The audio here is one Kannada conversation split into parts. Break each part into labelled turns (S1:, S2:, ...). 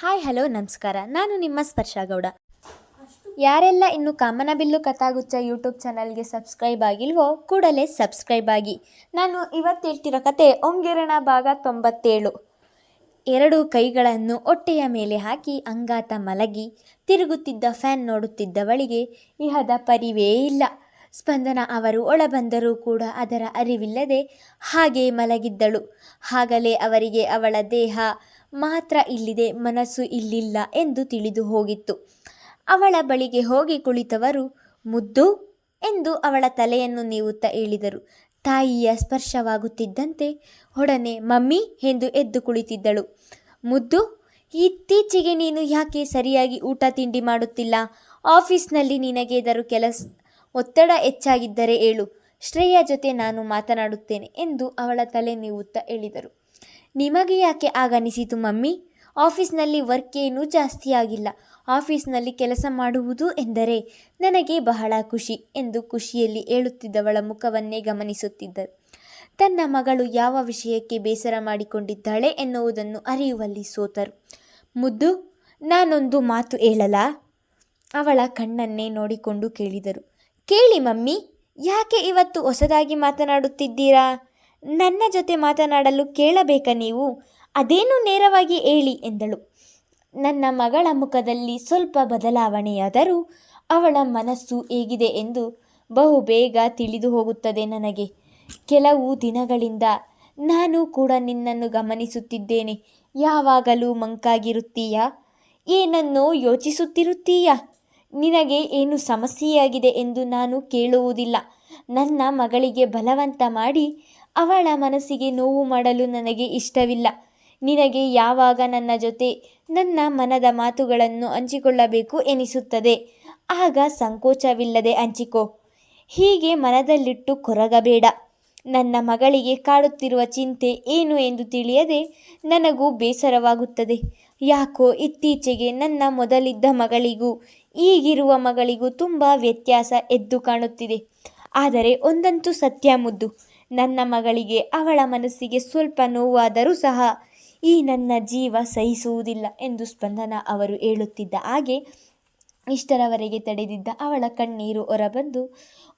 S1: ಹಾಯ್, ಹಲೋ, ನಮಸ್ಕಾರ. ನಾನು ನಿಮ್ಮ ಸ್ಪರ್ಶ ಗೌಡ. ಯಾರೆಲ್ಲ ಇನ್ನು ಕಾಮನಬಿಲ್ಲು ಕಥಾಗುಚ್ಚ ಯೂಟ್ಯೂಬ್ ಚಾನಲ್ಗೆ ಸಬ್ಸ್ಕ್ರೈಬ್ ಆಗಿಲ್ವೋ ಕೂಡಲೇ ಸಬ್ಸ್ಕ್ರೈಬ್ ಆಗಿ. ನಾನು ಇವತ್ತು ಹೇಳ್ತಿರೋ ಕತೆ ಒಂಗಿರಣ ಭಾಗ ತೊಂಬತ್ತೇಳು. ಎರಡು ಕೈಗಳನ್ನು ಒಟ್ಟೆಯ ಮೇಲೆ ಹಾಕಿ ಅಂಗಾತ ಮಲಗಿ ತಿರುಗುತ್ತಿದ್ದ ಫ್ಯಾನ್ ನೋಡುತ್ತಿದ್ದವಳಿಗೆ ಇಹದ ಪರಿವೇ ಇಲ್ಲ. ಸ್ಪಂದನ ಅವರು ಒಳಬಂದರೂ ಕೂಡ ಅದರ ಅರಿವಿಲ್ಲದೆ ಹಾಗೆ ಮಲಗಿದ್ದಳು. ಹಾಗಲೇ ಅವರಿಗೆ ಅವಳ ದೇಹ ಮಾತ್ರ ಇಲ್ಲಿದೆ, ಮನಸ್ಸು ಇಲ್ಲಿಲ್ಲ ಎಂದು ತಿಳಿದು ಹೋಗಿತ್ತು. ಅವಳ ಬಳಿಗೆ ಹೋಗಿ ಕುಳಿತವರು, ಮುದ್ದು ಎಂದು ಅವಳ ತಲೆಯನ್ನು ನೀವುತ್ತಾ ಹೇಳಿದರು. ತಾಯಿಯ ಸ್ಪರ್ಶವಾಗುತ್ತಿದ್ದಂತೆ ಒಡನೆ ಮಮ್ಮಿ ಎಂದು ಎದ್ದು ಕುಳಿತಿದ್ದಳು. ಮುದ್ದು, ಇತ್ತೀಚೆಗೆ ನೀನು ಯಾಕೆ ಸರಿಯಾಗಿ ಊಟ ತಿಂಡಿ ಮಾಡುತ್ತಿಲ್ಲ? ಆಫೀಸ್ನಲ್ಲಿ ನಿನಗೆ ಎದರು ಕೆಲಸ ಒತ್ತಡ ಹೆಚ್ಚಾಗಿದ್ದರೆ ಹೇಳು ಶ್ರೇಯ ಜೊತೆ ನಾನು ಮಾತನಾಡುತ್ತೇನೆ ಎಂದು ಅವಳ ತಲೆ ನೀವುತ್ತಾ ಹೇಳಿದರು. ನಿಮಗೆ ಯಾಕೆ ಆಗನಿಸಿತು ಮಮ್ಮಿ? ಆಫೀಸ್ನಲ್ಲಿ ವರ್ಕ್ ಏನೂ ಜಾಸ್ತಿ ಆಗಿಲ್ಲ. ಆಫೀಸ್ನಲ್ಲಿ ಕೆಲಸ ಮಾಡುವುದು ಎಂದರೆ ನನಗೆ ಬಹಳ ಖುಷಿ ಎಂದು ಖುಷಿಯಲ್ಲಿ ಹೇಳುತ್ತಿದ್ದವಳ ಮುಖವನ್ನೇ ಗಮನಿಸುತ್ತಿದ್ದರು. ತನ್ನ ಮಗಳು ಯಾವ ವಿಷಯಕ್ಕೆ ಬೇಸರ ಮಾಡಿಕೊಂಡಿದ್ದಾಳೆ ಎನ್ನುವುದನ್ನು ಅರಿಯುವಲ್ಲಿ ಸೋತರು. ಮುದ್ದು, ನಾನೊಂದು ಮಾತು ಹೇಳಲಾ? ಅವಳ ಕಣ್ಣನ್ನೇ ನೋಡಿಕೊಂಡು ಕೇಳಿದರು. ಕೇಳಿ ಮಮ್ಮಿ, ಯಾಕೆ ಇವತ್ತು ಹೊಸದಾಗಿ ಮಾತನಾಡುತ್ತಿದ್ದೀರಾ? ನನ್ನ ಜೊತೆ ಮಾತನಾಡಲು ಕೇಳಬೇಕಾ ನೀವು? ಅದೇನು ನೇರವಾಗಿ ಹೇಳಿ ಎಂದಳು. ನನ್ನ ಮಗಳ ಮುಖದಲ್ಲಿ ಸ್ವಲ್ಪ ಬದಲಾವಣೆಯಾದರೂ ಅವಳ ಮನಸ್ಸು ಹೇಗಿದೆ ಎಂದು ಬಹುಬೇಗ ತಿಳಿದು ಹೋಗುತ್ತದೆ ನನಗೆ. ಕೆಲವು ದಿನಗಳಿಂದ ನಾನು ಕೂಡ ನಿನ್ನನ್ನು ಗಮನಿಸುತ್ತಿದ್ದೇನೆ. ಯಾವಾಗಲೂ ಮಂಕಾಗಿರುತ್ತೀಯಾ? ಏನನ್ನೋ ಯೋಚಿಸುತ್ತಿರುತ್ತೀಯಾ? ನಿನಗೆ ಏನು ಸಮಸ್ಯೆಯಾಗಿದೆ ಎಂದು ನಾನು ಕೇಳುವುದಿಲ್ಲ. ನನ್ನ ಮಗಳಿಗೆ ಬಲವಂತ ಮಾಡಿ, ಅವಳ ಮನಸ್ಸಿಗೆ ನೋವು ಮಾಡಲು ನನಗೆ ಇಷ್ಟವಿಲ್ಲ. ನಿನಗೆ ಯಾವಾಗ ನನ್ನ ಜೊತೆ ನನ್ನ ಮನದ ಮಾತುಗಳನ್ನು ಹಂಚಿಕೊಳ್ಳಬೇಕು ಎನಿಸುತ್ತದೆ. ಆಗ ಸಂಕೋಚವಿಲ್ಲದೆ ಹಂಚಿಕೋ. ಹೀಗೆ ಮನದಲ್ಲಿಟ್ಟು ಕೊರಗಬೇಡ. ನನ್ನ ಮಗಳಿಗೆ ಕಾಡುತ್ತಿರುವ ಚಿಂತೆ ಏನು ಎಂದು ತಿಳಿಯದೆ ನನಗೂ ಬೇಸರವಾಗುತ್ತದೆ. ಯಾಕೋ ಇತ್ತೀಚೆಗೆ ನನ್ನ ಮೊದಲಿದ್ದ ಮಗಳಿಗೂ ಈಗಿರುವ ಮಗಳಿಗೂ ತುಂಬ ವ್ಯತ್ಯಾಸ ಎದ್ದು ಕಾಣುತ್ತಿದೆ. ಆದರೆ ಒಂದಂತೂ ಸತ್ಯ ಮುದ್ದು. ನನ್ನ ಮಗಳಿಗೆ ಅವಳ ಮನಸ್ಸಿಗೆ ಸ್ವಲ್ಪ ನೋವಾದರೂ ಸಹ ಈ ನನ್ನ ಜೀವ ಸಹಿಸುವುದಿಲ್ಲ ಎಂದು ಸ್ಪಂದನ ಅವರು ಹೇಳುತ್ತಿದ್ದ ಹಾಗೆ ಇಷ್ಟರವರೆಗೆ ತಡೆದಿದ್ದ ಅವಳ ಕಣ್ಣೀರು ಹೊರಬಂದು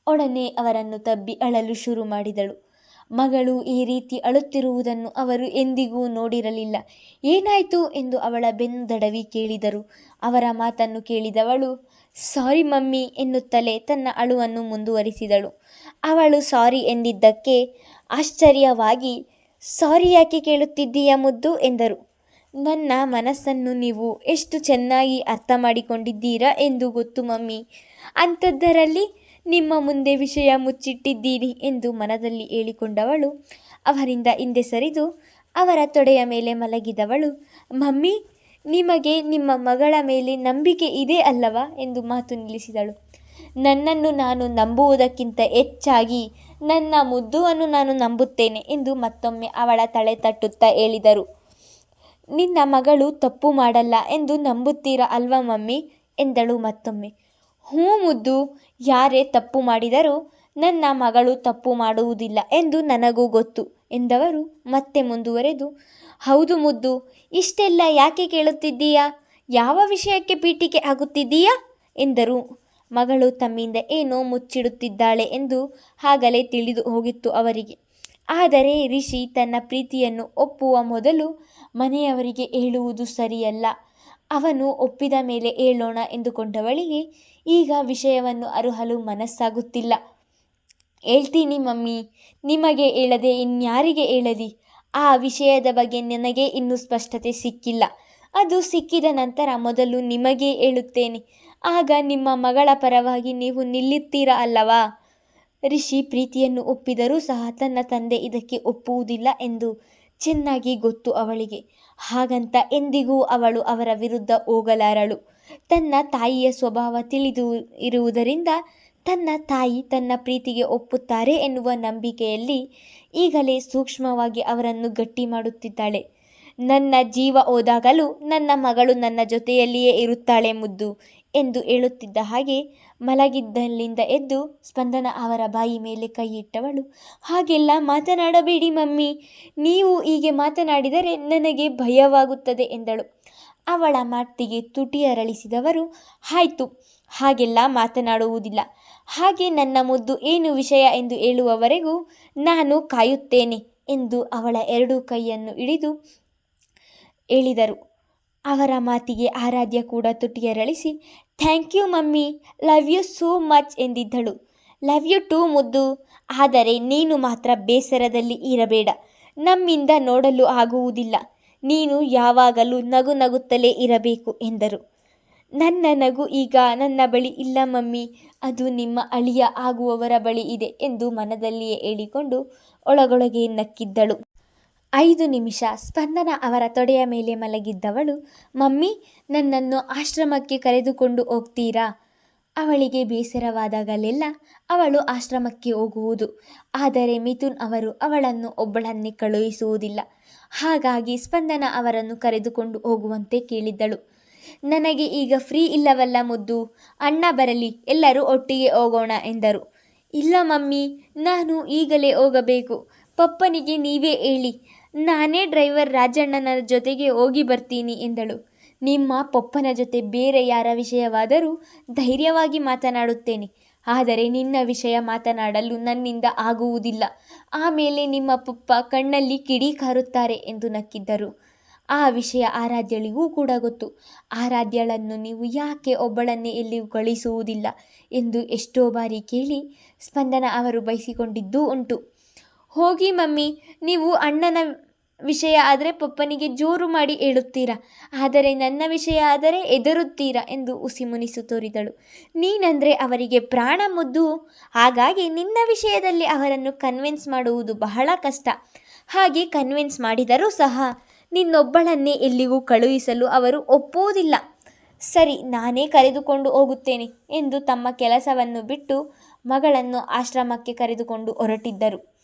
S1: ಒಡನೆ ಅವರನ್ನು ತಬ್ಬಿ ಅಳಲು ಶುರು ಮಾಡಿದಳು. ಮಗಳು ಈ ರೀತಿ ಅಳುತ್ತಿರುವುದನ್ನು ಅವರು ಎಂದಿಗೂ ನೋಡಿರಲಿಲ್ಲ. ಏನಾಯಿತು ಎಂದು ಅವಳ ಬೆನ್ನು ದಡವಿ ಕೇಳಿದರು. ಅವರ ಮಾತನ್ನು ಕೇಳಿದವಳು, ಸಾರಿ ಮಮ್ಮಿ ಎನ್ನುತ್ತಲೇ ತನ್ನ ಅಳುವನ್ನು ಮುಂದುವರಿಸಿದಳು. ಅವಳು ಸಾರಿ ಎಂದಿದ್ದಕ್ಕೆ ಆಶ್ಚರ್ಯವಾಗಿ, ಸಾರಿ ಯಾಕೆ ಕೇಳುತ್ತಿದ್ದೀಯ ಮುದ್ದು ಎಂದರು. ನನ್ನ ಮನಸ್ಸನ್ನು ನೀವು ಎಷ್ಟು ಚೆನ್ನಾಗಿ ಅರ್ಥ ಮಾಡಿಕೊಂಡಿದ್ದೀರಾ ಎಂದು ಗೊತ್ತು ಮಮ್ಮಿ. ಅಂಥದ್ದರಲ್ಲಿ ನಿಮ್ಮ ಮುಂದೆ ವಿಷಯ ಮುಚ್ಚಿಟ್ಟಿದ್ದೀರಿ ಎಂದು ಮನದಲ್ಲಿ ಹೇಳಿಕೊಂಡವಳು. ಅವರಿಂದ ಹಿಂದೆ ಸರಿದು ಅವರ ತೊಡೆಯ ಮೇಲೆ ಮಲಗಿದವಳು. ಮಮ್ಮಿ, ನಿಮಗೆ ನಿಮ್ಮ ಮಗಳ ಮೇಲೆ ನಂಬಿಕೆ ಇದೆ ಅಲ್ಲವಾ ಎಂದು ಮಾತು ನಿಲ್ಲಿಸಿದಳು. ನನ್ನನ್ನು ನಾನು ನಂಬುವುದಕ್ಕಿಂತ ಹೆಚ್ಚಾಗಿ ನನ್ನ ಮುದ್ದುವನ್ನು ನಾನು ನಂಬುತ್ತೇನೆ ಎಂದು ಮತ್ತೊಮ್ಮೆ ಅವಳ ತಲೆ ತಟ್ಟುತ್ತಾ ಹೇಳಿದರು. ನಿನ್ನ ಮಗಳು ತಪ್ಪು ಮಾಡಲ್ಲ ಎಂದು ನಂಬುತ್ತೀರಾ ಅಲ್ವಾ ಮಮ್ಮಿ? ಎಂದಳು ಮತ್ತೊಮ್ಮೆ. ಹ್ಞೂ ಮುದ್ದು ಯಾರೇ ತಪ್ಪು ಮಾಡಿದರೂ ನನ್ನ ಮಗಳು ತಪ್ಪು ಮಾಡುವುದಿಲ್ಲ ಎಂದು ನನಗೂ ಗೊತ್ತು ಎಂದವರು ಮತ್ತೆ ಮುಂದುವರೆದು, ಹೌದು ಮುದ್ದು, ಇಷ್ಟೆಲ್ಲ ಯಾಕೆ ಕೇಳುತ್ತಿದ್ದೀಯಾ? ಯಾವ ವಿಷಯಕ್ಕೆ ಪೀಠಿಕೆ ಆಗುತ್ತಿದ್ದೀಯಾ? ಎಂದರು. ಮಗಳು ತಮ್ಮಿಂದ ಏನೋ ಮುಚ್ಚಿಡುತ್ತಿದ್ದಾಳೆ ಎಂದು ಆಗಲೇ ತಿಳಿದು ಹೋಗಿತ್ತು ಅವರಿಗೆ. ಆದರೆ ರಿಷಿ ತನ್ನ ಪ್ರೀತಿಯನ್ನು ಒಪ್ಪುವ ಮೊದಲು ಮನೆಯವರಿಗೆ ಹೇಳುವುದು ಸರಿಯಲ್ಲ. ಅವನು ಒಪ್ಪಿದ ಮೇಲೆ ಹೇಳೋಣ ಎಂದುಕೊಂಡವಳಿಗೆ ಈಗ ವಿಷಯವನ್ನು ಅರುಹಲು ಮನಸ್ಸಾಗುತ್ತಿಲ್ಲ. ಹೇಳ್ತೀನಿ ಮಮ್ಮಿ, ನಿಮಗೆ ಹೇಳದೆ ಇನ್ಯಾರಿಗೆ ಹೇಳಲಿ? ಆ ವಿಷಯದ ಬಗ್ಗೆ ನನಗೆ ಇನ್ನೂ ಸ್ಪಷ್ಟತೆ ಸಿಕ್ಕಿಲ್ಲ. ಅದು ಸಿಕ್ಕಿದ ನಂತರ ಮೊದಲು ನಿಮಗೆ ಹೇಳುತ್ತೇನೆ. ಆಗ ನಿಮ್ಮ ಮಗಳ ಪರವಾಗಿ ನೀವು ನಿಲ್ಲುತ್ತೀರಾ ಅಲ್ಲವಾ? ರಿಷಿ ಪ್ರೀತಿಯನ್ನು ಒಪ್ಪಿದರೂ ಸಹ ತನ್ನ ತಂದೆ ಇದಕ್ಕೆ ಒಪ್ಪುವುದಿಲ್ಲ ಎಂದು ಚೆನ್ನಾಗಿ ಗೊತ್ತು ಅವಳಿಗೆ. ಹಾಗಂತ ಎಂದಿಗೂ ಅವಳು ಅವರ ವಿರುದ್ಧ ಹೋಗಲಾರಳು. ತನ್ನ ತಾಯಿಯ ಸ್ವಭಾವ ತಿಳಿದು ಇರುವುದರಿಂದ ತನ್ನ ತಾಯಿ ತನ್ನ ಪ್ರೀತಿಗೆ ಒಪ್ಪುತ್ತಾರೆ ಎನ್ನುವ ನಂಬಿಕೆಯಲ್ಲಿ ಈಗಲೇ ಸೂಕ್ಷ್ಮವಾಗಿ ಅವರನ್ನು ಗಟ್ಟಿ ಮಾಡುತ್ತಿದ್ದಾಳೆ. ನನ್ನ ಜೀವ ಹೋದಾಗಲೂ ನನ್ನ ಮಗಳು ನನ್ನ ಜೊತೆಯಲ್ಲಿಯೇ ಇರುತ್ತಾಳೆ ಮುದ್ದು ಎಂದು ಹೇಳುತ್ತಿದ್ದ ಹಾಗೆ ಮಲಗಿದ್ದಲ್ಲಿಂದ ಎದ್ದು ಸ್ಪಂದನ ಅವರ ಬಾಯಿ ಮೇಲೆ ಕೈಯಿಟ್ಟವಳು ಹಾಗೆಲ್ಲ ಮಾತನಾಡಬೇಡಿ ಮಮ್ಮಿ, ನೀವು ಹೀಗೆ ಮಾತನಾಡಿದರೆ ನನಗೆ ಭಯವಾಗುತ್ತದೆ ಎಂದಳು. ಅವಳ ಮಾತಿಗೆ ತುಟಿ ಅರಳಿಸಿದವರು, ಆಯ್ತು, ಹಾಗೆಲ್ಲ ಮಾತನಾಡುವುದಿಲ್ಲ. ಹಾಗೆ ನನ್ನ ಮುದ್ದು ಏನು ವಿಷಯ ಎಂದು ಹೇಳುವವರೆಗೂ ನಾನು ಕಾಯುತ್ತೇನೆ ಎಂದು ಅವಳ ಎರಡೂ ಕೈಯನ್ನು ಹಿಡಿದು ಹೇಳಿದರು. ಅವರ ಮಾತಿಗೆ ಆರಾಧ್ಯ ಕೂಡ ತುಟಿಯರಳಿಸಿ thank you mummy, love you so much ಎಂದಿದ್ದಳು. Love you too ಮುದ್ದು, ಆದರೆ ನೀನು ಮಾತ್ರ ಬೇಸರದಲ್ಲಿ ಇರಬೇಡ. ನಮ್ಮಿಂದ ನೋಡಲು ಆಗುವುದಿಲ್ಲ. ನೀನು ಯಾವಾಗಲೂ ನಗು ನಗುತ್ತಲೇ ಇರಬೇಕು ಎಂದರು. ನನ್ನ ನಗು ಈಗ ನನ್ನ ಬಳಿ ಇಲ್ಲ ಮಮ್ಮಿ, ಅದು ನಿಮ್ಮ ಅಳಿಯ ಆಗುವವರ ಬಳಿ ಇದೆ ಎಂದು ಮನದಲ್ಲಿಯೇ ಹೇಳಿಕೊಂಡು ಒಳಗೊಳಗೆ ನಕ್ಕಿದ್ದಳು. ಐದು ನಿಮಿಷ ಸ್ಪಂದನ ಅವರ ತೊಡೆಯ ಮೇಲೆ ಮಲಗಿದ್ದವಳು, ಮಮ್ಮಿ, ನನ್ನನ್ನು ಆಶ್ರಮಕ್ಕೆ ಕರೆದುಕೊಂಡು ಹೋಗ್ತೀರಾ? ಅವಳಿಗೆ ಬೇಸರವಾದಾಗಲೆಲ್ಲ ಅವಳು ಆಶ್ರಮಕ್ಕೆ ಹೋಗುವುದು. ಆದರೆ ಮಿಥುನ್ ಅವರು ಅವಳನ್ನು ಒಬ್ಬಳನ್ನೇ ಕಳುಹಿಸುವುದಿಲ್ಲ. ಹಾಗಾಗಿ ಸ್ಪಂದನ ಅವರನ್ನು ಕರೆದುಕೊಂಡು ಹೋಗುವಂತೆ ಕೇಳಿದ್ದಳು. ನನಗೆ ಈಗ ಫ್ರೀ ಇಲ್ಲವಲ್ಲ ಮುದ್ದು, ಅಣ್ಣ ಬರಲಿ, ಎಲ್ಲರೂ ಒಟ್ಟಿಗೆ ಹೋಗೋಣ ಎಂದರು. ಇಲ್ಲ ಮಮ್ಮಿ, ನಾನು ಈಗಲೇ ಹೋಗಬೇಕು. ಪಪ್ಪನಿಗೆ ನೀವೇ ಹೇಳಿ. ನಾನೇ ಡ್ರೈವರ್ ರಾಜಣ್ಣನ ಜೊತೆಗೆ ಹೋಗಿ ಬರ್ತೀನಿ ಎಂದಳು. ನಿಮ್ಮ ಪಪ್ಪನ ಜೊತೆ ಬೇರೆ ಯಾರ ವಿಷಯವಾದರೂ ಧೈರ್ಯವಾಗಿ ಮಾತನಾಡುತ್ತೇನೆ. ಆದರೆ ನಿನ್ನ ವಿಷಯ ಮಾತನಾಡಲು ನನ್ನಿಂದ ಆಗುವುದಿಲ್ಲ. ಆಮೇಲೆ ನಿಮ್ಮ ಪಪ್ಪ ಕಣ್ಣಲ್ಲಿ ಕಿಡಿ ಕಾರುತ್ತಾರೆ ಎಂದು ನಕ್ಕಿದ್ದರು. ಆ ವಿಷಯ ಆರಾಧ್ಯಳಿಗೂ ಕೂಡ ಗೊತ್ತು. ಆರಾಧ್ಯಳನ್ನು ನೀವು ಯಾಕೆ ಒಬ್ಬಳನ್ನೇ ಎಲ್ಲಿಯೂ ಕಳಿಸುವುದಿಲ್ಲ ಎಂದು ಎಷ್ಟೋ ಬಾರಿ ಕೇಳಿ ಸ್ಪಂದನ ಅವರು ಬಯಸಿಕೊಂಡಿದ್ದೂ ಉಂಟು. ಹೋಗಿ ಮಮ್ಮಿ, ನೀವು ಅಣ್ಣನ ವಿಷಯ ಆದರೆ ಪಪ್ಪನಿಗೆ ಜೋರು ಮಾಡಿ ಹೇಳುತ್ತೀರಾ? ಆದರೆ ನನ್ನ ವಿಷಯ ಆದರೆ ಎದುರುತ್ತೀರಾ ಎಂದು ಉಸಿಮುನಿಸು ತೋರಿದಳು. ನೀನಂದರೆ ಅವರಿಗೆ ಪ್ರಾಣ ಮುದ್ದು? ಹಾಗಾಗಿ ನಿನ್ನ ವಿಷಯದಲ್ಲಿ ಅವರನ್ನು ಕನ್ವಿನ್ಸ್ ಮಾಡುವುದು ಬಹಳ ಕಷ್ಟ. ಹಾಗೆ ಕನ್ವಿನ್ಸ್ ಮಾಡಿದರೂ ಸಹ ನಿನ್ನೊಬ್ಬಳನ್ನೇ ಎಲ್ಲಿಗೂ ಕಳುಹಿಸಲು ಅವರು ಒಪ್ಪುವುದಿಲ್ಲ. ಸರಿ, ನಾನೇ ಕರೆದುಕೊಂಡು ಹೋಗುತ್ತೇನೆ ಎಂದು ತಮ್ಮ ಕೆಲಸವನ್ನು ಬಿಟ್ಟು ಮಗಳನ್ನು ಆಶ್ರಮಕ್ಕೆ ಕರೆದುಕೊಂಡು ಹೊರಟಿದ್ದರು.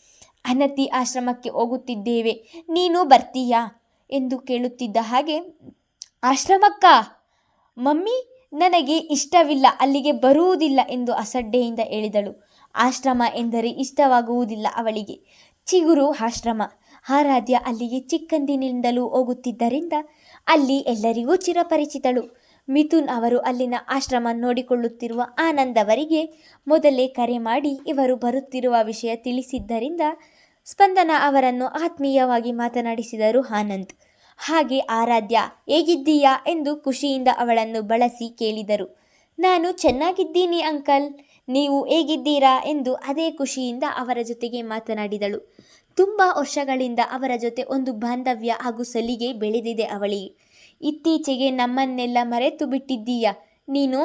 S1: ಅನತಿ ಆಶ್ರಮಕ್ಕೆ ಹೋಗುತ್ತಿದ್ದೇವೆ. ನೀನು ಬರ್ತೀಯಾ? ಎಂದು ಕೇಳುತ್ತಿದ್ದ ಹಾಗೆ, ಆಶ್ರಮಕ್ಕ? ಮಮ್ಮಿ, ನನಗೆ ಇಷ್ಟವಿಲ್ಲ, ಅಲ್ಲಿಗೆ ಬರುವುದಿಲ್ಲ ಎಂದು ಅಸಡ್ಡೆಯಿಂದ ಹೇಳಿದಳು. ಆಶ್ರಮ ಎಂದರೆ ಇಷ್ಟವಾಗುವುದಿಲ್ಲ ಅವಳಿಗೆ. ಚಿಗುರು ಆಶ್ರಮ. ಆರಾಧ್ಯ ಅಲ್ಲಿಗೆ ಚಿಕ್ಕಂದಿನಿಂದಲೂ ಹೋಗುತ್ತಿದ್ದರಿಂದ ಅಲ್ಲಿ ಎಲ್ಲರಿಗೂ ಚಿರಪರಿಚಿತಳು. ಮಿಥುನ್ ಅವರು ಅಲ್ಲಿನ ಆಶ್ರಮ ನೋಡಿಕೊಳ್ಳುತ್ತಿರುವ ಆನಂದ್ ಅವರಿಗೆ ಮೊದಲೇ ಕರೆ ಮಾಡಿ ಇವರು ಬರುತ್ತಿರುವ ವಿಷಯ ತಿಳಿಸಿದ್ದರಿಂದ ಸ್ಪಂದನ ಅವರನ್ನು ಆತ್ಮೀಯವಾಗಿ ಮಾತನಾಡಿಸಿದರು ಆನಂದ್ ಹಾಗೆ ಆರಾಧ್ಯ, ಹೇಗಿದ್ದೀಯಾ? ಎಂದು ಖುಷಿಯಿಂದ ಅವಳನ್ನು ಬಳಸಿ ಕೇಳಿದರು. ನಾನು ಚೆನ್ನಾಗಿದ್ದೀನಿ ಅಂಕಲ್, ನೀವು ಹೇಗಿದ್ದೀರಾ? ಎಂದು ಅದೇ ಖುಷಿಯಿಂದ ಅವರ ಜೊತೆಗೆ ಮಾತನಾಡಿದಳು. ತುಂಬ ವರ್ಷಗಳಿಂದ ಅವರ ಜೊತೆ ಒಂದು ಬಾಂಧವ್ಯ ಹಾಗೂ ಸಲಿಗೆ ಬೆಳೆದಿದೆ ಅವಳಿಗೆ ಇತ್ತೀಚೆಗೆ ನಮ್ಮನ್ನೆಲ್ಲ ಮರೆತು ಬಿಟ್ಟಿದ್ದೀಯ? ನೀನು?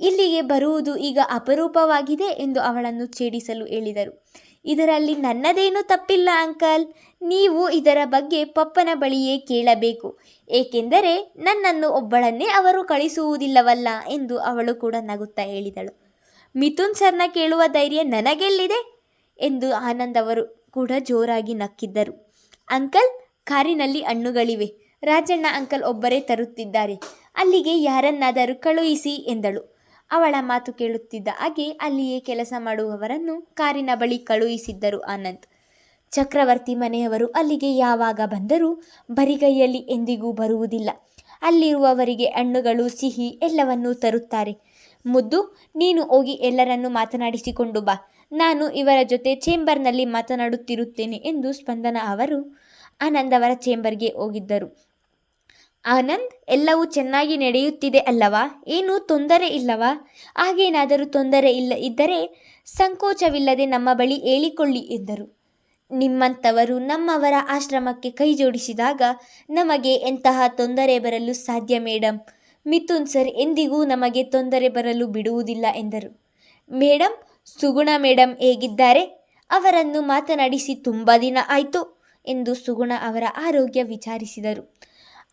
S1: ಇಲ್ಲಿಗೆ ಬರುವುದು ಈಗ ಅಪರೂಪವಾಗಿದೆ? ಎಂದು ಅವಳನ್ನು ಛೇಡಿಸಲು ಹೇಳಿದರು. ಇದರಲ್ಲಿ ನನ್ನದೇನೂ ತಪ್ಪಿಲ್ಲ, ಅಂಕಲ್. ನೀವು ಇದರ ಬಗ್ಗೆ ಪಪ್ಪನ ಬಳಿಯೇ ಕೇಳಬೇಕು. ಏಕೆಂದರೆ ನನ್ನನ್ನು ಒಬ್ಬಳನ್ನೇ ಅವರು ಕಳಿಸುವುದಿಲ್ಲವಲ್ಲ ಎಂದು ಅವಳು ಕೂಡ ನಗುತ್ತಾ ಹೇಳಿದಳು. ಮಿಥುನ್ ಸರ್ನ ಕೇಳುವ ಧೈರ್ಯ ನನಗೆಲ್ಲಿದೆ? ಎಂದು ಆನಂದ್ ಅವರು ಕೂಡ ಜೋರಾಗಿ ನಕ್ಕಿದ್ದರು. ಅಂಕಲ್, ಕಾರಿನಲ್ಲಿ ಹಣ್ಣುಗಳಿವೆ. ರಾಜಣ್ಣ ಅಂಕಲ್ ಒಬ್ಬರೇ ತರುತ್ತಿದ್ದಾರೆ. ಅಲ್ಲಿಗೆ ಯಾರನ್ನಾದರೂ ಕಳುಹಿಸಿ ಎಂದಳು. ಅವಳ ಮಾತು ಕೇಳುತ್ತಿದ್ದ ಹಾಗೆ ಅಲ್ಲಿಯೇ ಕೆಲಸ ಮಾಡುವವರನ್ನು ಕಾರಿನ ಬಳಿ ಕಳುಹಿಸಿದ್ದರು ಆನಂದ್. ಚಕ್ರವರ್ತಿ ಮನೆಯವರು ಅಲ್ಲಿಗೆ ಯಾವಾಗ ಬಂದರೂ ಬರಿಗೈಯಲ್ಲಿ ಎಂದಿಗೂ ಬರುವುದಿಲ್ಲ. ಅಲ್ಲಿರುವವರಿಗೆ ಹಣ್ಣುಗಳು, ಸಿಹಿ ಎಲ್ಲವನ್ನೂ ತರುತ್ತಾರೆ. ಮುದ್ದು, ನೀನು ಹೋಗಿ ಎಲ್ಲರನ್ನೂ ಮಾತನಾಡಿಸಿಕೊಂಡು ಬಾ. ನಾನು ಇವರ ಜೊತೆ ಚೇಂಬರ್ನಲ್ಲಿ ಮಾತನಾಡುತ್ತಿರುತ್ತೇನೆ ಎಂದು ಸ್ಪಂದನ ಅವರು ಆನಂದವರ ಚೇಂಬರ್ಗೆ ಹೋಗಿದ್ದರು. ಆನಂದ್, ಎಲ್ಲವೂ ಚೆನ್ನಾಗಿ ನಡೆಯುತ್ತಿದೆ ಅಲ್ಲವಾ? ಏನೂ ತೊಂದರೆ ಇಲ್ಲವಾ? ಹಾಗೇನಾದರೂ ತೊಂದರೆ ಇಲ್ಲ, ಇದ್ದರೆ ಸಂಕೋಚವಿಲ್ಲದೆ ನಮ್ಮ ಬಳಿ ಹೇಳಿಕೊಳ್ಳಿ, ಎಂದರು. ನಿಮ್ಮಂಥವರು ನಮ್ಮವರ ಆಶ್ರಮಕ್ಕೆ ಕೈ ಜೋಡಿಸಿದಾಗ ನಮಗೆ ಎಂತಹ ತೊಂದರೆ ಬರಲು ಸಾಧ್ಯ ಮೇಡಮ್ ಮಿಥುನ್ ಸರ್, ಎಂದಿಗೂ ನಮಗೆ ತೊಂದರೆ ಬರಲು ಬಿಡುವುದಿಲ್ಲ, ಎಂದರು. ಮೇಡಮ್ ಸುಗುಣ ಮೇಡಮ್ ಹೇಗಿದ್ದಾರೆ? ಅವರನ್ನು ಮಾತನಾಡಿಸಿ ತುಂಬ ದಿನ ಆಯಿತು, ಎಂದು ಸುಗುಣ ಅವರ ಆರೋಗ್ಯ ವಿಚಾರಿಸಿದರು.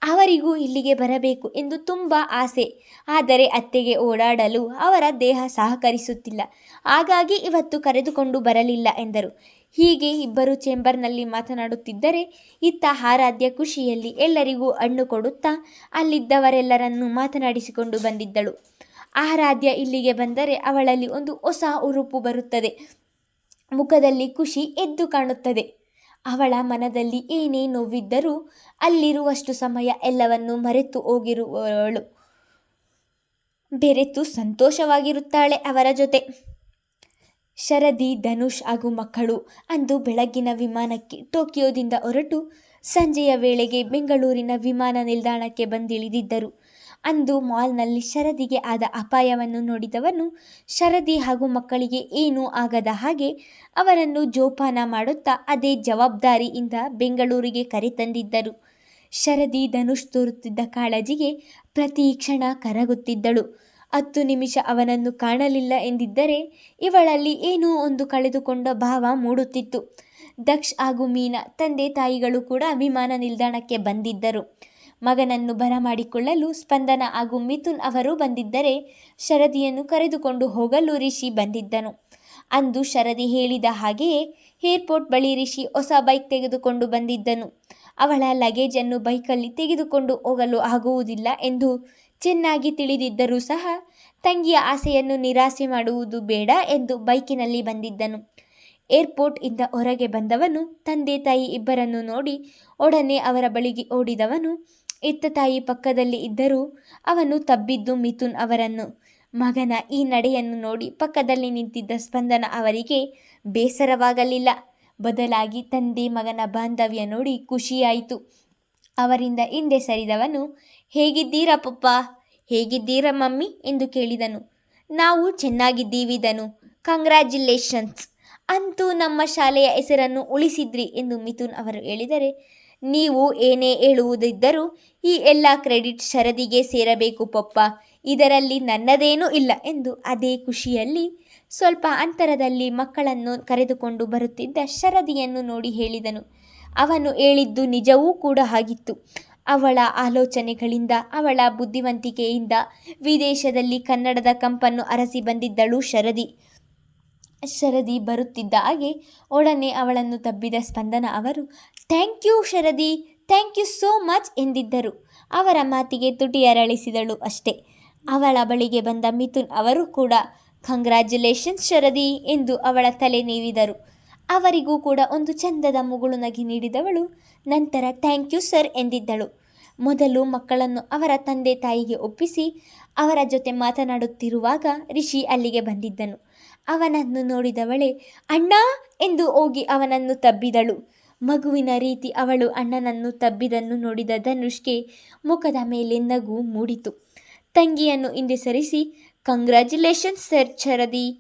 S1: ಅವರಿಗೂ ಇಲ್ಲಿಗೆ ಬರಬೇಕು ಎಂದು ತುಂಬ ಆಸೆ. ಆದರೆ ಅತ್ತೆಗೆ ಓಡಾಡಲು ಅವರ ದೇಹ ಸಹಕರಿಸುತ್ತಿಲ್ಲ. ಹಾಗಾಗಿ ಇವತ್ತು ಕರೆದುಕೊಂಡು ಬರಲಿಲ್ಲ ಎಂದರು. ಹೀಗೆ ಇಬ್ಬರು ಚೇಂಬರ್ನಲ್ಲಿ ಮಾತನಾಡುತ್ತಿದ್ದರೆ ಇತ್ತ ಆರಾಧ್ಯ ಖುಷಿಯಲ್ಲಿ ಎಲ್ಲರಿಗೂ ಹಣ್ಣು ಕೊಡುತ್ತಾ ಅಲ್ಲಿದ್ದವರೆಲ್ಲರನ್ನು ಮಾತನಾಡಿಸಿಕೊಂಡು ಬಂದಿದ್ದಳು. ಆರಾಧ್ಯ ಇಲ್ಲಿಗೆ ಬಂದರೆ ಅವಳಲ್ಲಿ ಒಂದು ಹೊಸ ಉರುಪು ಬರುತ್ತದೆ. ಮುಖದಲ್ಲಿ ಖುಷಿ ಎದ್ದು ಕಾಣುತ್ತದೆ. ಅವಳ ಮನದಲ್ಲಿ ಏನೇ ನೋವಿದ್ದರೂ ಅಲ್ಲಿರುವಷ್ಟು ಸಮಯ ಎಲ್ಲವನ್ನು ಮರೆತು ಹೋಗಿರುವವಳು. ಬೆರೆತು ಸಂತೋಷವಾಗಿರುತ್ತಾಳೆ ಅವರ ಜೊತೆ. ಶರದಿ, ಧನುಷ್ ಹಾಗೂ ಮಕ್ಕಳು ಅಂದು ಬೆಳಗ್ಗಿನ ವಿಮಾನಕ್ಕೆ ಟೋಕಿಯೋದಿಂದ ಹೊರಟು ಸಂಜೆಯ ವೇಳೆಗೆ ಬೆಂಗಳೂರಿನ ವಿಮಾನ ನಿಲ್ದಾಣಕ್ಕೆ ಬಂದಿಳಿದಿದ್ದರು. ಅಂದು ಮಾಲ್ನಲ್ಲಿ ಶರದಿಗೆ ಆದ ಅಪಾಯವನ್ನು ನೋಡಿದವನು, ಶರದಿ ಹಾಗೂ ಮಕ್ಕಳಿಗೆ ಏನೂ ಆಗದ ಹಾಗೆ ಅವರನ್ನು ಜೋಪಾನ ಮಾಡುತ್ತಾ ಅದೇ ಜವಾಬ್ದಾರಿಯಿಂದ ಬೆಂಗಳೂರಿಗೆ ಕರೆತಂದಿದ್ದರು. ಶರದಿ ಧನುಷ್ ತೋರುತ್ತಿದ್ದ ಕಾಳಜಿಗೆ ಪ್ರತಿ ಕ್ಷಣ ಕರಗುತ್ತಿದ್ದಳು. ಹತ್ತು ನಿಮಿಷ ಅವನನ್ನು ಕಾಣಲಿಲ್ಲ ಎಂದಿದ್ದರೆ ಇವಳಲ್ಲಿ ಏನೋ ಒಂದು ಕಳೆದುಕೊಂಡ ಭಾವ ಮೂಡುತ್ತಿತ್ತು. ದಕ್ಷ್ ಹಾಗೂ ಮೀನಾ, ತಂದೆ ತಾಯಿಗಳು ಕೂಡ ವಿಮಾನ ನಿಲ್ದಾಣಕ್ಕೆ ಬಂದಿದ್ದರು. ಮಗನನ್ನು ಬರಮಾಡಿಕೊಳ್ಳಲು ಸ್ಪಂದನ ಹಾಗೂ ಮಿಥುನ್ ಅವರು ಬಂದಿದ್ದರೆ ಶರದಿಯನ್ನು ಕರೆದುಕೊಂಡು ಹೋಗಲು ರಿಷಿ ಬಂದಿದ್ದನು. ಅಂದು ಶರದಿ ಹೇಳಿದ ಹಾಗೆಯೇ ಏರ್ಪೋರ್ಟ್ ಬಳಿ ರಿಷಿ ಹೊಸ ಬೈಕ್ ತೆಗೆದುಕೊಂಡು ಬಂದಿದ್ದನು. ಅವಳ ಲಗೇಜನ್ನು ಬೈಕಲ್ಲಿ ತೆಗೆದುಕೊಂಡು ಹೋಗಲು ಆಗುವುದಿಲ್ಲ ಎಂದು ಚೆನ್ನಾಗಿ ತಿಳಿದಿದ್ದರೂ ಸಹ ತಂಗಿಯ ಆಸೆಯನ್ನು ನಿರಾಸೆ ಮಾಡುವುದು ಬೇಡ ಎಂದು ಬೈಕಿನಲ್ಲಿ ಬಂದಿದ್ದನು. ಏರ್ಪೋರ್ಟ್ ಇಂದ ಹೊರಗೆ ಬಂದವನು, ತಂದೆ ತಾಯಿ ಇಬ್ಬರನ್ನು ನೋಡಿ ಒಡನೆ ಅವರ ಬಳಿಗೆ ಓಡಿದವನು. ಎತ್ತ ತಾಯಿ ಪಕ್ಕದಲ್ಲಿ ಇದ್ದರೂ ಅವನು ತಬ್ಬಿದ್ದು ಮಿಥುನ್ ಅವರನ್ನು. ಮಗನ ಈ ನಡೆಯನ್ನು ನೋಡಿ ಪಕ್ಕದಲ್ಲಿ ನಿಂತಿದ್ದ ಸ್ಪಂದನ ಅವರಿಗೆ ಬೇಸರವಾಗಲಿಲ್ಲ. ಬದಲಾಗಿ ತಂದೆ ಮಗನ ಬಾಂಧವ್ಯ ನೋಡಿ ಖುಷಿಯಾಯಿತು. ಅವರಿಂದ ಹಿಂದೆ ಸರಿದವನು, ಹೇಗಿದ್ದೀರಾ ಪಪ್ಪ? ಹೇಗಿದ್ದೀರಾ ಮಮ್ಮಿ? ಎಂದು ಕೇಳಿದನು. ನಾವು ಚೆನ್ನಾಗಿದ್ದೀವಿದನು ಕಂಗ್ರ್ಯಾಚುಲೇಷನ್ಸ್. ಅಂತೂ ನಮ್ಮ ಶಾಲೆಯ ಹೆಸರನ್ನು ಉಳಿಸಿದ್ರಿ ಎಂದು ಮಿಥುನ್ ಅವರು ಹೇಳಿದರೆ ನೀವು ಏನೇ ಹೇಳುವುದಿದ್ದರೂ ಈ ಎಲ್ಲ ಕ್ರೆಡಿಟ್ ಶರದಿಗೆ ಸೇರಬೇಕು ಪಪ್ಪ. ಇದರಲ್ಲಿ ನನ್ನದೇನೂ ಇಲ್ಲ ಎಂದು ಅದೇ ಖುಷಿಯಲ್ಲಿ ಸ್ವಲ್ಪ ಅಂತರದಲ್ಲಿ ಮಕ್ಕಳನ್ನು ಕರೆದುಕೊಂಡು ಬರುತ್ತಿದ್ದ ಶರದಿಯನ್ನು ನೋಡಿ ಹೇಳಿದನು. ಅವನು ಹೇಳಿದ್ದು ನಿಜವೂ ಕೂಡ ಆಗಿತ್ತು ಅವಳ ಆಲೋಚನೆಗಳಿಂದ, ಅವಳ ಬುದ್ಧಿವಂತಿಕೆಯಿಂದ ವಿದೇಶದಲ್ಲಿ ಕನ್ನಡದ ಕಂಪನ್ನು ಅರಸಿ ಬಂದಿದ್ದಳು ಶರದಿ ಶರದಿ ಬರುತ್ತಿದ್ದ ಹಾಗೆ ಒಡನೆ ಅವಳನ್ನು ತಬ್ಬಿದ ಸ್ಪಂದನ ಅವರು thank you Sharadi. Thank you so much ಎಂದಿದ್ದರು. ಅವರ ಮಾತಿಗೆ ತುಟಿ ಅರಳಿಸಿದಳು ಅಷ್ಟೇ. ಅವಳ ಬಳಿಗೆ ಬಂದ ಮಿಥುನ್ ಅವರು ಕೂಡ ಕಂಗ್ರ್ಯಾಚುಲೇಷನ್ಸ್ ಶರದಿ ಎಂದು ಅವಳ ತಲೆ ನೀವಿದರು. ಅವರಿಗೂ ಕೂಡ ಒಂದು ಚಂದದ ಮುಗುಳು ನಗಿ ನೀಡಿದವಳು. ನಂತರ ಥ್ಯಾಂಕ್ ಯು ಸರ್ ಎಂದಿದ್ದಳು. ಮೊದಲು ಮಕ್ಕಳನ್ನು ಅವರ ತಂದೆ ತಾಯಿಗೆ ಒಪ್ಪಿಸಿ, ಅವರ ಜೊತೆ ಮಾತನಾಡುತ್ತಿರುವಾಗ ರಿಷಿ ಅಲ್ಲಿಗೆ ಬಂದಿದ್ದನು. ಅವನನ್ನು ನೋಡಿದವಳೆ, ಅಣ್ಣ ಎಂದು ಹೋಗಿ ಅವನನ್ನು ತಬ್ಬಿದಳು. ಮಗುವಿನ ರೀತಿ ಅವಳು ಅಣ್ಣನನ್ನು ತಬ್ಬಿದನ್ನು ನೋಡಿದ ಧನುಷ್ಗೆ ಮುಖದ ಮೇಲೆ ನಗು ಮೂಡಿತು. ತಂಗಿಯನ್ನು ಹಿಂದೆ ಸರಿಸಿ ಕಂಗ್ರ್ಯಾಚುಲೇಷನ್ಸ್ ಸರ್ ಚರದಿ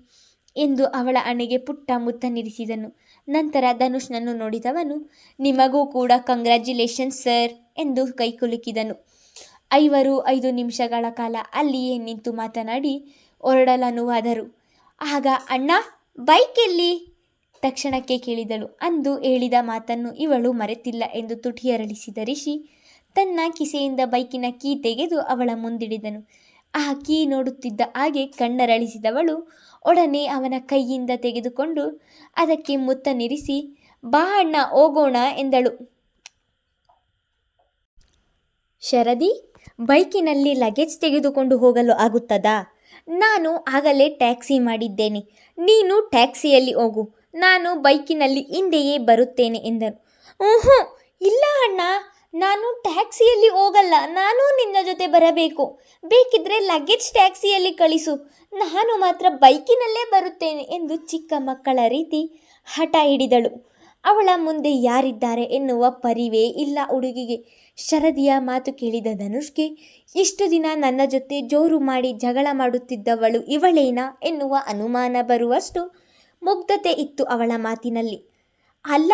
S1: ಎಂದು ಅವಳ ಅಣೆಗೆ ಪುಟ್ಟ ಮುತ್ತ ನಿರಿಸಿದನು. ನಂತರ ಧನುಷ್ನನ್ನು ನೋಡಿದವನು, ನಿಮಗೂ ಕೂಡ ಕಂಗ್ರ್ಯಾಚುಲೇಷನ್ಸ್ ಸರ್ ಎಂದು ಕೈಕುಲುಕಿದನು ಐವರು, ಐದು ನಿಮಿಷಗಳ ಕಾಲ ಅಲ್ಲಿಯೇ ನಿಂತು ಮಾತನಾಡಿ, ಹೊರಡಲನುವಾದರು. ಆಗ ಅಣ್ಣ, ಬೈಕ್ ಎಲ್ಲಿ? ತಕ್ಷಣಕ್ಕೆ ಕೇಳಿದಳು. ಅಂದು ಹೇಳಿದ ಮಾತನ್ನು ಇವಳು ಮರೆತಿಲ್ಲ ಎಂದು ತುಟಿಯರಳಿಸಿದ ರಿಷಿ ತನ್ನ ಕಿಸೆಯಿಂದ ಬೈಕಿನ ಕೀ ತೆಗೆದು ಅವಳ ಮುಂದಿಡಿದನು. ಆ ಕೀ ನೋಡುತ್ತಿದ್ದ ಹಾಗೆ ಕಣ್ಣರಳಿಸಿದವಳು ಒಡನೆ ಅವನ ಕೈಯಿಂದ ತೆಗೆದುಕೊಂಡು ಅದಕ್ಕೆ ಮುತ್ತನಿರಿಸಿ ಬಾ ಅಣ್ಣ, ಹೋಗೋಣ ಎಂದಳು. ಶರದಿ, ಬೈಕಿನಲ್ಲಿ ಲಗೇಜ್ ತೆಗೆದುಕೊಂಡು ಹೋಗಲು ಆಗುತ್ತದಾ? ನಾನು ಆಗಲೇ ಟ್ಯಾಕ್ಸಿ ಮಾಡಿದ್ದೇನೆ. ನೀನು ಟ್ಯಾಕ್ಸಿಯಲ್ಲಿ ಹೋಗು. ನಾನು ಬೈಕಿನಲ್ಲಿ ಹಿಂದೆಯೇ ಬರುತ್ತೇನೆ ಎಂದರು ಹ್ಞೂ ಇಲ್ಲ ಅಣ್ಣ. ನಾನು ಟ್ಯಾಕ್ಸಿಯಲ್ಲಿ ಹೋಗಲ್ಲ. ನಾನು ನಿನ್ನ ಜೊತೆ ಬರಬೇಕು. ಬೇಕಿದ್ರೆ ಲಗೇಜ್ ಟ್ಯಾಕ್ಸಿಯಲ್ಲಿ ಕಳಿಸು. ನಾನು ಮಾತ್ರ ಬೈಕಿನಲ್ಲೇ ಬರುತ್ತೇನೆ ಎಂದು ಚಿಕ್ಕ ಮಕ್ಕಳ ರೀತಿ ಹಠ ಹಿಡಿದಳು. ಅವಳ ಮುಂದೆ ಯಾರಿದ್ದಾರೆ ಎನ್ನುವ ಪರಿವೇ ಇಲ್ಲ ಹುಡುಗಿಗೆ. ಶರದಿಯ ಮಾತು ಕೇಳಿದ ಧನುಷ್ಗೆ, ಇಷ್ಟು ದಿನ ನನ್ನ ಜೊತೆ ಜೋರು ಮಾಡಿ ಜಗಳ ಮಾಡುತ್ತಿದ್ದವಳು ಇವಳೇನಾ? ಎನ್ನುವ ಅನುಮಾನ ಬರುವಷ್ಟು ಮುಗ್ಧತೆ ಇತ್ತು ಅವಳ ಮಾತಿನಲ್ಲಿ. ಅಲ್ಲ,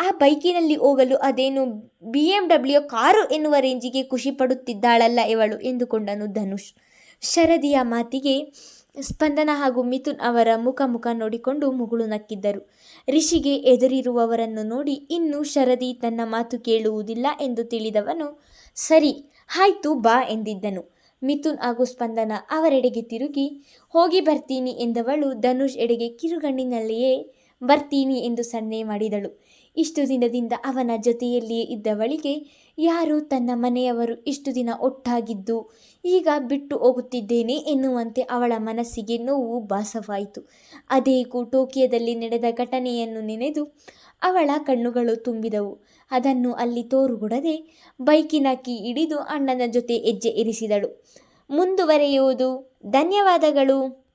S1: ಆ ಬೈಕಿನಲ್ಲಿ ಹೋಗಲು ಅದೇನು ಬಿ ಎಂ ಡಬ್ಲ್ಯೂ ಕಾರು ಎನ್ನುವ ರೇಂಜಿಗೆ ಖುಷಿ ಪಡುತ್ತಿದ್ದಾಳಲ್ಲ ಇವಳು? ಎಂದುಕೊಂಡನು ಧನುಷ್. ಶರದಿಯ ಮಾತಿಗೆ ಸ್ಪಂದನ ಹಾಗೂ ಮಿಥುನ್ ಅವರ ಮುಖ ಮುಖ ನೋಡಿಕೊಂಡು ಮುಗುಳು ನಕ್ಕಿದ್ದರು. ರಿಷಿಗೆ ಎದುರಿರುವವರನ್ನು ನೋಡಿ ಇನ್ನೂ ಶರದಿ ತನ್ನ ಮಾತು ಕೇಳುವುದಿಲ್ಲ ಎಂದು ತಿಳಿದವನು, ಸರಿ, ಆಯ್ತು, ಬಾ ಎಂದಿದ್ದನು. ಮಿಥುನ್ ಹಾಗೂ ಸ್ಪಂದನ ಅವರೆಡೆಗೆ ತಿರುಗಿ, ಹೋಗಿ ಬರ್ತೀನಿ ಎಂದವಳು ಧನುಷ್ ಎಡೆಗೆ ಕಿರುಗಣ್ಣಿನಲ್ಲಿಯೇ ಬರ್ತೀನಿ ಎಂದು ಸನ್ನೆ ಮಾಡಿದಳು. ಇಷ್ಟು ದಿನದಿಂದ ಅವನ ಜೊತೆಯಲ್ಲಿಯೇ ಇದ್ದವಳಿಗೆ ಯಾರು ತನ್ನ ಮನೆಯವರು ಇಷ್ಟು ದಿನ ಒಟ್ಟಾಗಿದ್ದು? ಈಗ ಬಿಟ್ಟು ಹೋಗುತ್ತಿದ್ದೇನೆ ಎನ್ನುವಂತೆ ಅವಳ ಮನಸ್ಸಿಗೆ ನೋವು ಭಾಸವಾಯಿತು. ಅದೇ ಟೋಕಿಯೋದಲ್ಲಿ ನಡೆದ ಘಟನೆಯನ್ನು ನೆನೆದು ಅವಳ ಕಣ್ಣುಗಳು ತುಂಬಿದವು. ಅದನ್ನು ಅಲ್ಲಿ ತೋರುಗೊಡದೆ ಬೈಕಿನ ಕೀ ಹಿಡಿದು ಅಣ್ಣನ ಜೊತೆ ಹೆಜ್ಜೆ ಇರಿಸಿದಳು. ಮುಂದುವರೆಯುವುದು. ಧನ್ಯವಾದಗಳು.